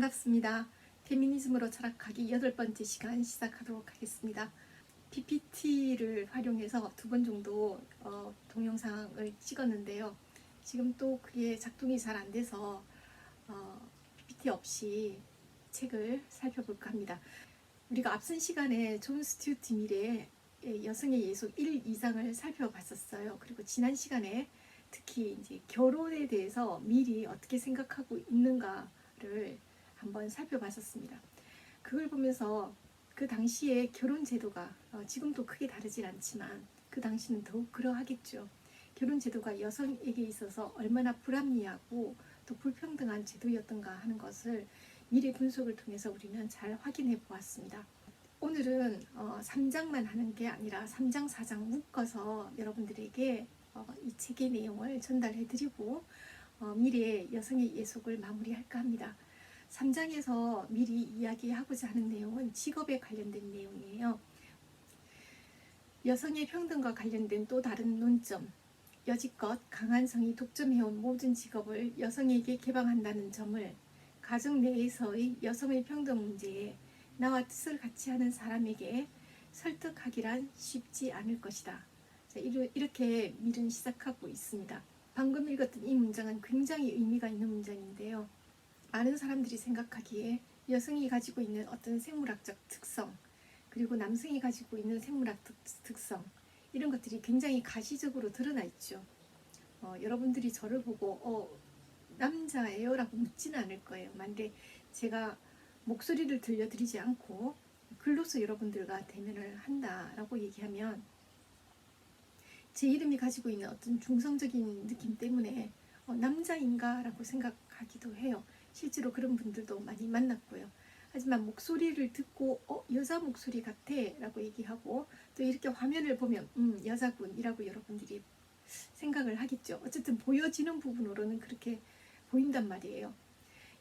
반갑습니다. 페미니즘으로 철학하기 여덟 번째 시간 시작하도록 하겠습니다. PPT를 활용해서 두 번 정도 어, 동영상을 찍었는데요. 지금 또 그게 작동이 잘 안 돼서 어, PPT 없이 책을 살펴볼까 합니다. 우리가 앞선 시간에 존 스튜어트 밀의 여성의 예속 1, 2장을 살펴봤었어요. 그리고 지난 시간에 특히 이제 결혼에 대해서 미리 어떻게 생각하고 있는가를 한번 살펴봤었습니다. 그걸 보면서 그 당시에 결혼 제도가 어, 지금도 크게 다르진 않지만 그 당시는 더욱 그러하겠죠. 결혼 제도가 여성에게 있어서 얼마나 불합리하고 또 불평등한 제도였던가 하는 것을 미래 분석을 통해서 우리는 잘 확인해 보았습니다. 오늘은 어, 3장만 하는 게 아니라 3장, 4장 묶어서 여러분들에게 어, 이 책의 내용을 전달해 드리고 어, 미래의 여성의 예속을 마무리할까 합니다. 3장에서 미리 이야기하고자 하는 내용은 직업에 관련된 내용이에요. 여성의 평등과 관련된 또 다른 논점, 여지껏 강한 성이 독점해온 모든 직업을 여성에게 개방한다는 점을 가정 내에서의 여성의 평등 문제에 나와 뜻을 같이 하는 사람에게 설득하기란 쉽지 않을 것이다. 자, 이렇게 밀은 시작하고 있습니다. 방금 읽었던 이 문장은 굉장히 의미가 있는 문장인데요. 많은 사람들이 생각하기에 여성이 가지고 있는 어떤 생물학적 특성, 그리고 남성이 가지고 있는 생물학 특, 특성, 이런 것들이 굉장히 가시적으로 드러나 있죠. 어, 여러분들이 저를 보고 어, 남자예요? 라고 묻지는 않을 거예요. 만데 제가 목소리를 들려드리지 않고 글로서 여러분들과 대면을 한다라고 얘기하면 제 이름이 가지고 있는 어떤 중성적인 느낌 때문에 어, 남자인가 라고 생각하기도 해요. 실제로 그런 분들도 많이 만났고요. 하지만 목소리를 듣고 어 여자 목소리 같아 라고 얘기하고 또 이렇게 화면을 보면 음 여자군이라고 여러분들이 생각을 하겠죠. 어쨌든 보여지는 부분으로는 그렇게 보인단 말이에요.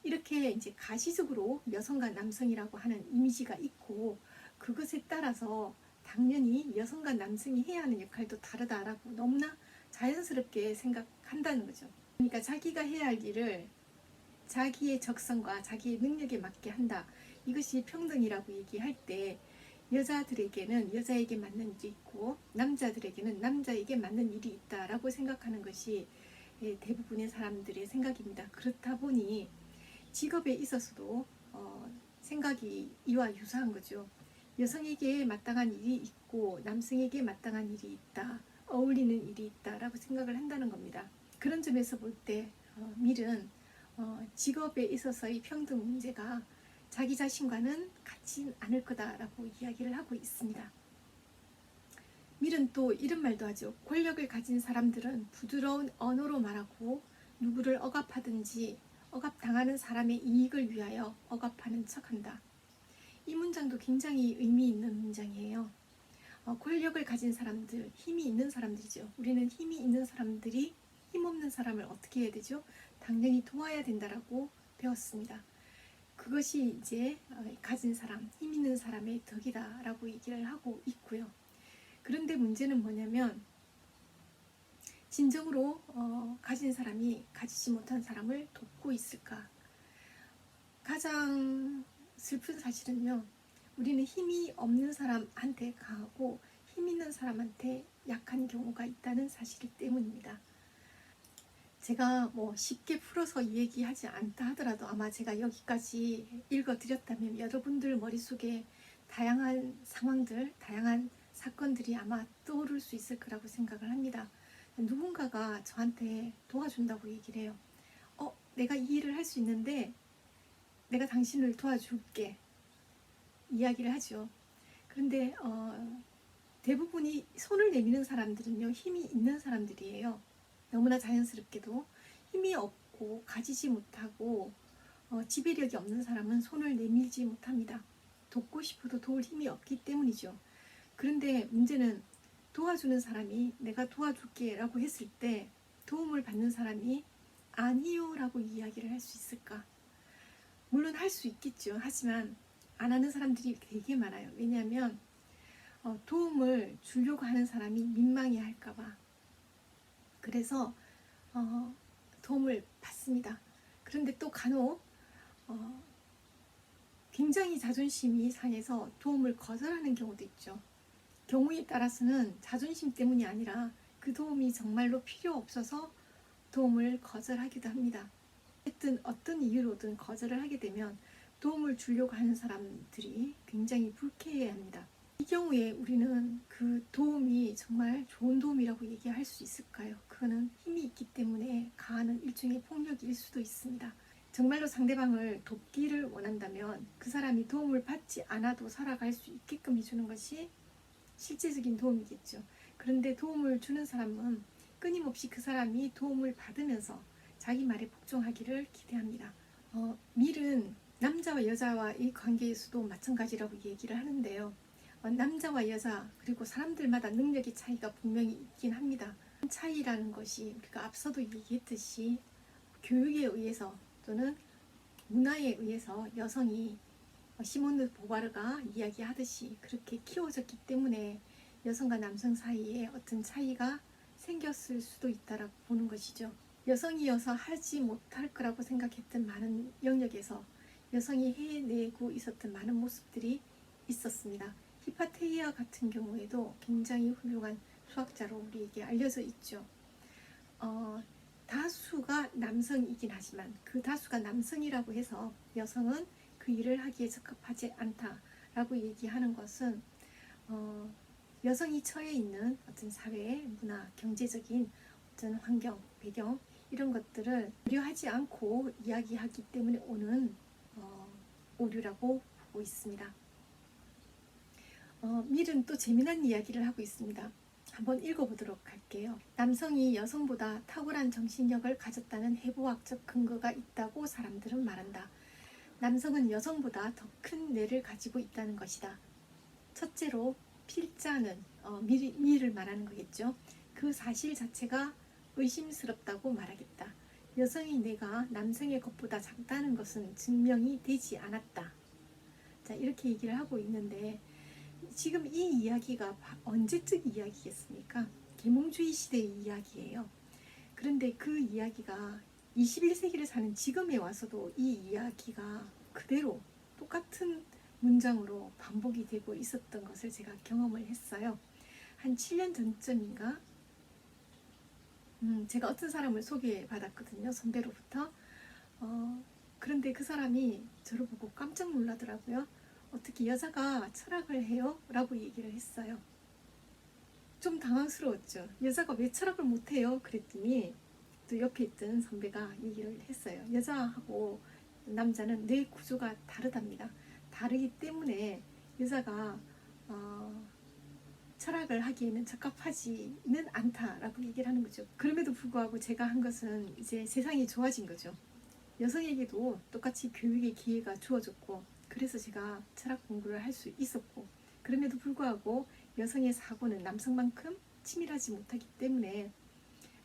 이렇게 이제 가시적으로 여성과 남성이라고 하는 이미지가 있고 그것에 따라서 당연히 여성과 남성이 해야 하는 역할도 다르다라고 너무나 자연스럽게 생각한다는 거죠. 그러니까 자기가 해야 할 일을 자기의 적성과 자기의 능력에 맞게 한다. 이것이 평등이라고 얘기할 때 여자들에게는 여자에게 맞는 일이 있고 남자들에게는 남자에게 맞는 일이 있다라고 생각하는 것이 예, 대부분의 사람들의 생각입니다. 그렇다 보니 직업에 있어서도 어, 생각이 이와 유사한 거죠. 여성에게 마땅한 일이 있고 남성에게 마땅한 일이 있다. 어울리는 일이 있다라고 생각을 한다는 겁니다. 그런 점에서 볼때 어, 밀은 어, 직업에 있어서의 평등 문제가 자기 자신과는 같지 않을 거다라고 이야기를 하고 있습니다. 밀은 또 이런 말도 하죠. 권력을 가진 사람들은 부드러운 언어로 말하고 누구를 억압하든지 억압당하는 사람의 이익을 위하여 억압하는 척한다. 이 문장도 굉장히 의미 있는 문장이에요. 어, 권력을 가진 사람들, 힘이 있는 사람들이죠. 우리는 힘이 있는 사람들이 힘없는 사람을 어떻게 해야 되죠? 당연히 도와야 된다라고 배웠습니다. 그것이 이제 어, 가진 사람, 힘 있는 사람의 덕이다라고 얘기를 하고 있고요. 그런데 문제는 뭐냐면 진정으로 어, 가진 사람이 가지지 못한 사람을 돕고 있을까? 가장 슬픈 사실은요. 우리는 힘이 없는 사람한테 강하고 힘 있는 사람한테 약한 경우가 있다는 사실 때문입니다. 제가 뭐 쉽게 풀어서 얘기하지 않다 하더라도 아마 제가 여기까지 읽어드렸다면 여러분들 머릿속에 다양한 상황들, 다양한 사건들이 아마 떠오를 수 있을 거라고 생각을 합니다. 누군가가 저한테 도와준다고 얘기를 해요. 어, 내가 이 일을 할 수 있는데 내가 당신을 도와줄게. 이야기를 하죠. 그런데 어, 대부분이 손을 내미는 사람들은요, 힘이 있는 사람들이에요. 너무나 자연스럽게도 힘이 없고 가지지 못하고 어, 지배력이 없는 사람은 손을 내밀지 못합니다. 돕고 싶어도 도울 힘이 없기 때문이죠. 그런데 문제는 도와주는 사람이 내가 도와줄게 라고 했을 때 도움을 받는 사람이 아니요 라고 이야기를 할 수 있을까? 물론 할 수 있겠죠. 하지만 안 하는 사람들이 되게 많아요. 왜냐하면 어, 도움을 주려고 하는 사람이 민망해 할까봐 그래서 어, 도움을 받습니다. 그런데 또 간혹 어, 굉장히 자존심이 상해서 도움을 거절하는 경우도 있죠. 경우에 따라서는 자존심 때문이 아니라 그 도움이 정말로 필요 없어서 도움을 거절하기도 합니다. 어쨌든 어떤 이유로든 거절을 하게 되면 도움을 주려고 하는 사람들이 굉장히 불쾌해합니다. 이 경우에 우리는 그 도움이 정말 좋은 도움이라고 얘기할 수 있을까요? 그거는 힘이 있기 때문에 가하는 일종의 폭력일 수도 있습니다. 정말로 상대방을 돕기를 원한다면 그 사람이 도움을 받지 않아도 살아갈 수 있게끔 해주는 것이 실제적인 도움이겠죠. 그런데 도움을 주는 사람은 끊임없이 그 사람이 도움을 받으면서 자기 말에 복종하기를 기대합니다. 어, 밀은 남자와 여자와의 관계에서도 마찬가지라고 얘기를 하는데요. 어, 남자와 여자 그리고 사람들마다 능력의 차이가 분명히 있긴 합니다. 차이라는 것이 우리가 앞서도 얘기했듯이 교육에 의해서 또는 문화에 의해서 여성이 어, 시몬드 보바르가 이야기하듯이 그렇게 키워졌기 때문에 여성과 남성 사이에 어떤 차이가 생겼을 수도 있다라고 보는 것이죠. 여성이어서 하지 못할 거라고 생각했던 많은 영역에서 여성이 해내고 있었던 많은 모습들이 있었습니다. 히파테이아 같은 경우에도 굉장히 훌륭한 수학자로 우리에게 알려져 있죠. 어, 다수가 남성이긴 하지만 그 다수가 남성이라고 해서 여성은 그 일을 하기에 적합하지 않다라고 얘기하는 것은 어, 여성이 처해 있는 어떤 사회, 문화, 경제적인 어떤 환경, 배경 이런 것들을 고려하지 않고 이야기하기 때문에 오는 어, 오류라고 보고 있습니다. 어, 밀은 또 재미난 이야기를 하고 있습니다. 한번 읽어보도록 할게요. 남성이 여성보다 탁월한 정신력을 가졌다는 해부학적 근거가 있다고 사람들은 말한다. 남성은 여성보다 더 큰 뇌를 가지고 있다는 것이다. 첫째로 필자는 어, 밀, 밀을 말하는 거겠죠. 그 사실 자체가 의심스럽다고 말하겠다. 여성의 뇌가 남성의 것보다 작다는 것은 증명이 되지 않았다. 자, 이렇게 얘기를 하고 있는데 지금 이 이야기가 언제적 이야기겠습니까? 계몽주의 시대의 이야기예요. 그런데 그 이야기가 21세기를 사는 지금에 와서도 이 이야기가 그대로 똑같은 문장으로 반복이 되고 있었던 것을 제가 경험을 했어요. 한 7년 전쯤인가? 음, 제가 어떤 사람을 소개받았거든요. 선배로부터. 어, 그런데 그 사람이 저를 보고 깜짝 놀라더라고요. 어떻게 여자가 철학을 해요? 라고 얘기를 했어요. 좀 당황스러웠죠. 여자가 왜 철학을 못해요? 그랬더니 또 옆에 있던 선배가 얘기를 했어요. 여자하고 남자는 뇌 구조가 다르답니다. 다르기 때문에 여자가 어, 철학을 하기에는 적합하지는 않다라고 얘기를 하는 거죠. 그럼에도 불구하고 제가 한 것은 이제 세상이 좋아진 거죠. 여성에게도 똑같이 교육의 기회가 주어졌고 그래서 제가 철학 공부를 할 수 있었고 그럼에도 불구하고 여성의 사고는 남성만큼 치밀하지 못하기 때문에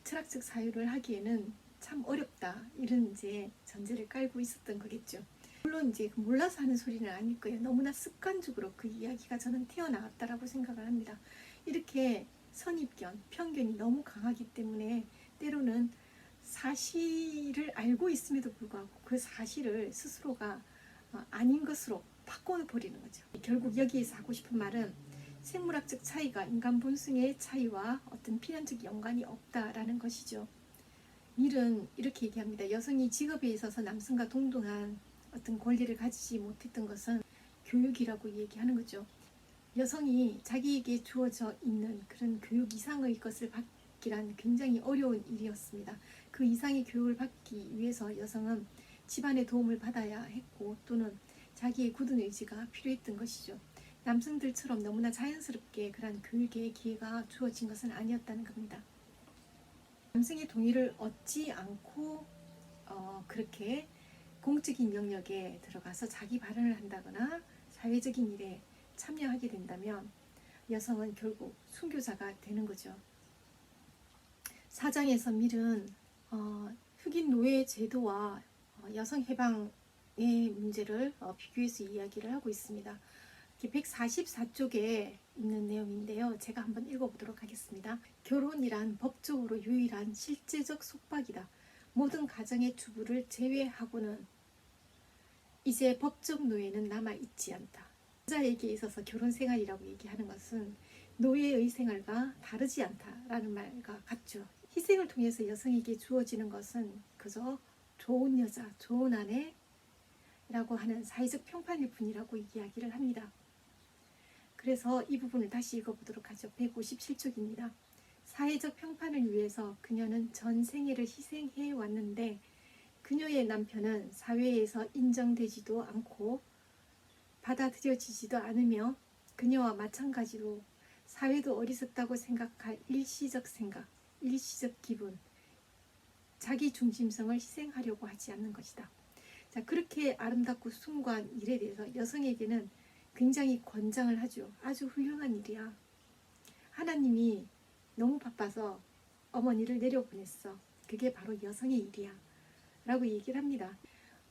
철학적 사유를 하기에는 참 어렵다 이런 이제 전제를 깔고 있었던 거겠죠. 물론 이제 몰라서 하는 소리는 아닐 거예요. 너무나 습관적으로 그 이야기가 저는 튀어나왔다라고 생각을 합니다. 이렇게 선입견, 편견이 너무 강하기 때문에 때로는 사실을 알고 있음에도 불구하고 그 사실을 스스로가 어, 아닌 것으로 바꿔버리는 거죠. 결국 여기에서 하고 싶은 말은 생물학적 차이가 인간 본성의 차이와 어떤 필연적 연관이 없다라는 것이죠. 밀은 이렇게 얘기합니다. 여성이 직업에 있어서 남성과 동등한 어떤 권리를 가지지 못했던 것은 교육이라고 얘기하는 거죠. 여성이 자기에게 주어져 있는 그런 교육 이상의 것을 받기란 굉장히 어려운 일이었습니다. 그 이상의 교육을 받기 위해서 여성은 집안의 도움을 받아야 했고 또는 자기의 굳은 의지가 필요했던 것이죠. 남성들처럼 너무나 자연스럽게 그런 교육의 기회가 주어진 것은 아니었다는 겁니다. 남성의 동의를 얻지 않고 어, 그렇게 공적인 영역에 들어가서 자기 발언을 한다거나 사회적인 일에 참여하게 된다면 여성은 결국 순교자가 되는 거죠. 사장에서 밀은 어, 흑인 노예 제도와 어, 여성 해방의 문제를 어, 비교해서 이야기를 하고 있습니다. 144쪽에 있는 내용인데요. 제가 한번 읽어보도록 하겠습니다. 결혼이란 법적으로 유일한 실제적 속박이다. 모든 가정의 주부를 제외하고는 이제 법적 노예는 남아 있지 않다. 여자에게 있어서 결혼 생활이라고 얘기하는 것은 노예의 생활과 다르지 않다라는 말과 같죠. 희생을 통해서 여성에게 주어지는 것은 그저 좋은 여자, 좋은 아내라고 하는 사회적 평판일 뿐이라고 이야기를 합니다. 그래서 이 부분을 다시 읽어보도록 하죠. 157쪽입니다. 사회적 평판을 위해서 그녀는 전 생애를 희생해 왔는데 그녀의 남편은 사회에서 인정되지도 않고 받아들여지지도 않으며 그녀와 마찬가지로 사회도 어리석다고 생각할 일시적 생각, 일시적 기분, 자기 중심성을 희생하려고 하지 않는 것이다. 자, 그렇게 아름답고 숭고한 일에 대해서 여성에게는 굉장히 권장을 하죠. 아주 훌륭한 일이야. 하나님이 너무 바빠서 어머니를 내려보냈어. 그게 바로 여성의 일이야. 라고 얘기를 합니다.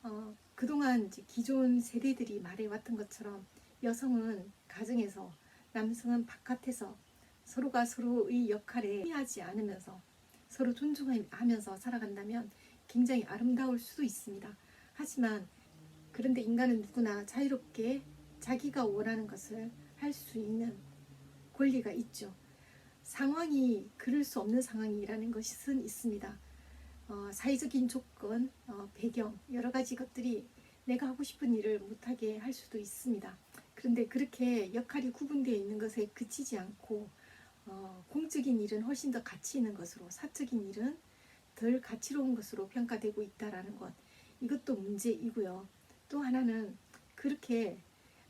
어, 그동안 기존 세대들이 말해왔던 것처럼 여성은 가정에서 남성은 바깥에서 서로가 서로의 역할에 피하지 않으면서 서로 존중하면서 살아간다면 굉장히 아름다울 수도 있습니다. 하지만 그런데 인간은 누구나 자유롭게 자기가 원하는 것을 할 수 있는 권리가 있죠. 상황이 그럴 수 없는 상황이라는 것은 있습니다. 어, 사회적인 조건, 어, 배경 여러 가지 것들이 내가 하고 싶은 일을 못하게 할 수도 있습니다. 그런데 그렇게 역할이 구분되어 있는 것에 그치지 않고 어, 공적인 일은 훨씬 더 가치 있는 것으로 사적인 일은 덜 가치로운 것으로 평가되고 있다라는 것 이것도 문제이고요. 또 하나는 그렇게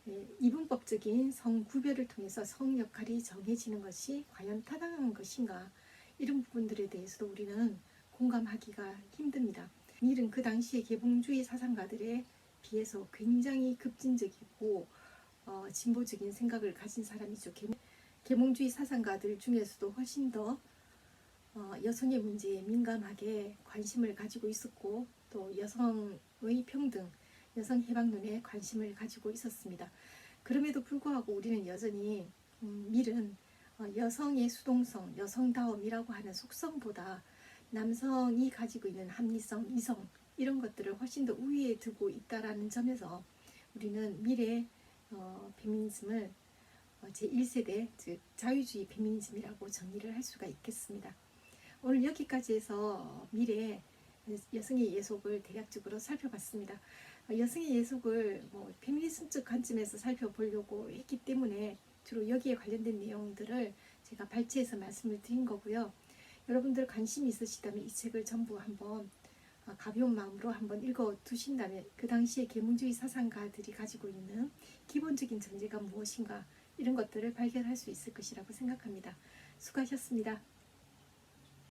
예, 이분법적인 성 구별을 통해서 성 역할이 정해지는 것이 과연 타당한 것인가 이런 부분들에 대해서도 우리는 공감하기가 힘듭니다. 밀은 그 당시의 개봉주의 사상가들에 비해서 굉장히 급진적이고 어, 진보적인 생각을 가진 사람이죠. 개몽, 개몽주의 사상가들 중에서도 훨씬 더 어, 여성의 문제에 민감하게 관심을 가지고 있었고 또 여성의 평등, 여성 해방론에 관심을 가지고 있었습니다. 그럼에도 불구하고 우리는 여전히 음, 밀은 어, 여성의 수동성, 여성다움이라고 하는 속성보다 남성이 가지고 있는 합리성, 이성 이런 것들을 훨씬 더 우위에 두고 있다라는 점에서 우리는 미래 어, 페미니즘을 어, 제1세대 즉 자유주의 페미니즘이라고 정의를 할 수가 있겠습니다. 오늘 여기까지 해서 미래 여성의 예속을 대략적으로 살펴봤습니다. 어, 여성의 예속을 뭐 페미니즘적 관점에서 살펴보려고 했기 때문에 주로 여기에 관련된 내용들을 제가 발췌해서 말씀을 드린 거고요. 여러분들 관심 있으시다면 이 책을 전부 한번 어, 가벼운 마음으로 한번 읽어 두신다면 그 당시에 계몽주의 사상가들이 가지고 있는 기본적인 전제가 무엇인가 이런 것들을 발견할 수 있을 것이라고 생각합니다. 수고하셨습니다.